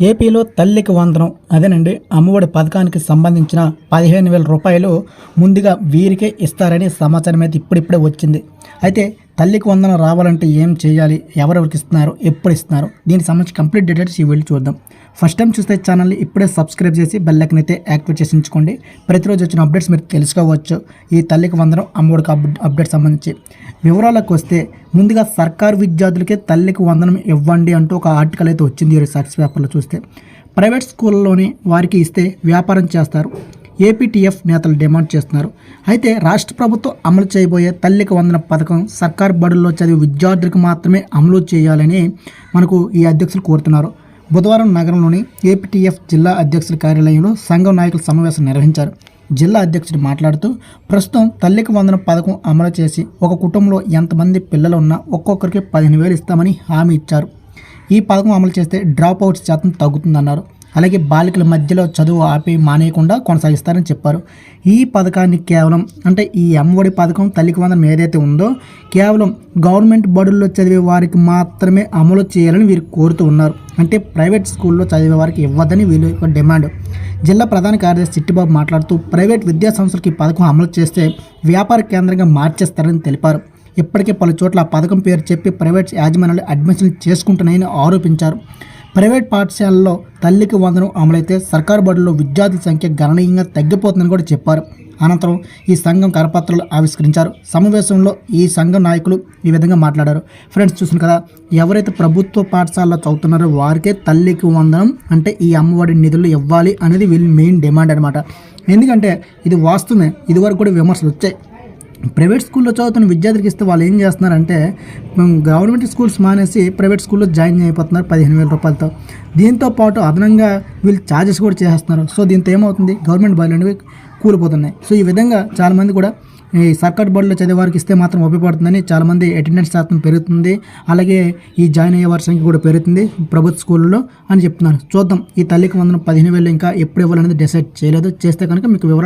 ఏపీలో తల్లికి వందనం. అదేనండి అమ్మఒడి పథకానికి సంబంధించిన పదిహేను వేల రూపాయలు ముందుగా వీరికే ఇస్తారని సమాచారం అయితే ఇప్పుడిప్పుడే వచ్చింది. అయితే తల్లికి వందనం రావాలంటే ఏం చేయాలి? ఎవరెవరికి ఇస్తున్నారు? ఎప్పుడు ఇస్తున్నారు? దీనికి సంబంధించి కంప్లీట్ డీటెయిల్స్ ఈ వెళ్ళి చూద్దాం. ఫస్ట్ టైం చూస్తే ఛానల్ని ఇప్పుడే సబ్స్క్రైబ్ చేసి బెల్ అయితే యాక్టివేట్ చేసి ఉంచుకోండి. ప్రతిరోజు వచ్చిన అప్డేట్స్ మీరు తెలుసుకోవచ్చు. ఈ తల్లికి వందనం అమ్మఒడికి అప్డేట్ సంబంధించి. వివరాలకు వస్తే ముందుగా సర్కారు విద్యార్థులకే తల్లికి వందనం ఇవ్వండి అంటూ ఒక ఆర్టికల్ అయితే వచ్చింది ఈ సాక్షి పేపర్లో చూస్తే. ప్రైవేట్ స్కూల్లోనే వారికి ఇస్తే వ్యాపారం చేస్తారు. ఏపీటీఎఫ్ నేతలు డిమాండ్ చేస్తున్నారు. అయితే రాష్ట్ర ప్రభుత్వం అమలు చేయబోయే తల్లికి వందన పథకం సర్కార్ బడుల్లో చదివే విద్యార్థులకు మాత్రమే అమలు చేయాలని మనకు ఈ అధ్యక్షులు కోరుతున్నారు. బుధవారం నగరంలోని ఏపీటీఎఫ్ జిల్లా అధ్యక్షుల కార్యాలయంలో సంఘం నాయకుల సమావేశం నిర్వహించారు. జిల్లా అధ్యక్షుడు మాట్లాడుతూ ప్రస్తుతం తల్లికి వందన పథకం అమలు చేసి ఒక కుటుంబంలో ఎంతమంది పిల్లలు ఉన్నా ఒక్కొక్కరికి పదిహేను వేలు ఇస్తామని హామీ ఇచ్చారు. ఈ పథకం అమలు చేస్తే డ్రాప్ అవుట్స్ శాతం తగ్గుతుందన్నారు. అలాగే బాలికల మధ్యలో చదువు ఆపి మానేయకుండా కొనసాగిస్తారని చెప్పారు. ఈ పథకాన్ని కేవలం అంటే ఈ అమ్మఒడి పథకం తల్లికి వందనం ఏదైతే ఉందో కేవలం గవర్నమెంట్ బడుల్లో చదివే వారికి మాత్రమే అమలు చేయాలని వీరు కోరుతూ ఉన్నారు. అంటే ప్రైవేట్ స్కూల్లో చదివే వారికి ఇవ్వదని వీళ్ళు యొక్క డిమాండ్. జిల్లా ప్రధాన కార్యదర్శి చిట్టిబాబు మాట్లాడుతూ ప్రైవేట్ విద్యా సంస్థలకి ఈ పథకం అమలు చేస్తే వ్యాపార కేంద్రంగా మార్చేస్తారని తెలిపారు. ఇప్పటికే పలు చోట్ల ఆ పథకం పేరు చెప్పి ప్రైవేట్ యాజమాన్యాలు అడ్మిషన్ చేసుకుంటున్నాయని ఆరోపించారు. ప్రైవేట్ పాఠశాలల్లో తల్లికి వందనం అమలైతే సర్కారు బడుల్లో విద్యార్థుల సంఖ్య గణనీయంగా తగ్గిపోతుందని కూడా చెప్పారు. అనంతరం ఈ సంఘం కరపత్రాలు ఆవిష్కరించారు. సమావేశంలో ఈ సంఘం నాయకులు ఈ విధంగా మాట్లాడారు. ఫ్రెండ్స్ చూసిన కదా ఎవరైతే ప్రభుత్వ పాఠశాలలో చదువుతున్నారో వారికే తల్లికి వందనం అంటే ఈ అమ్మఒడి నిధులు ఇవ్వాలి అనేది వీళ్ళ మెయిన్ డిమాండ్ అనమాట ఎందుకంటే ఇది వాస్తవమే. ఇదివరకు కూడా విమర్శలు వచ్చాయి. ప్రైవేట్ స్కూల్లో చదువుతున్న విద్యార్థికి ఇస్తే వాళ్ళు ఏం చేస్తున్నారంటే గవర్నమెంట్ స్కూల్స్ మానేసి ప్రైవేట్ స్కూల్లో జాయిన్ అయిపోతున్నారు పదిహేను వేల రూపాయలతో. దీంతో పాటు అదనంగా వీళ్ళు ఛార్జెస్ కూడా చేసేస్తున్నారు సో దీంతో ఏమవుతుంది? గవర్నమెంట్ బడులు అనేవి కూలిపోతున్నాయి. సో ఈ విధంగా చాలామంది కూడా ఈ సర్కార్ బడుల్లో చదివే వారికి ఇస్తే మాత్రం ఉపయోగపడుతుందని చాలామంది అటెండెన్స్ శాతం పెరుగుతుంది. అలాగే ఈ జాయిన్ అయ్యే వారి సంఖ్య కూడా పెరుగుతుంది ప్రభుత్వ స్కూళ్ళలో అని చెప్తున్నారు. చూద్దాం. ఈ తల్లికి వందనం పదిహేను వేలు ఇంకా ఎప్పుడు ఇవ్వాలనేది డిసైడ్ చేయలేదు. చేస్తే కనుక మీకు వివరాలు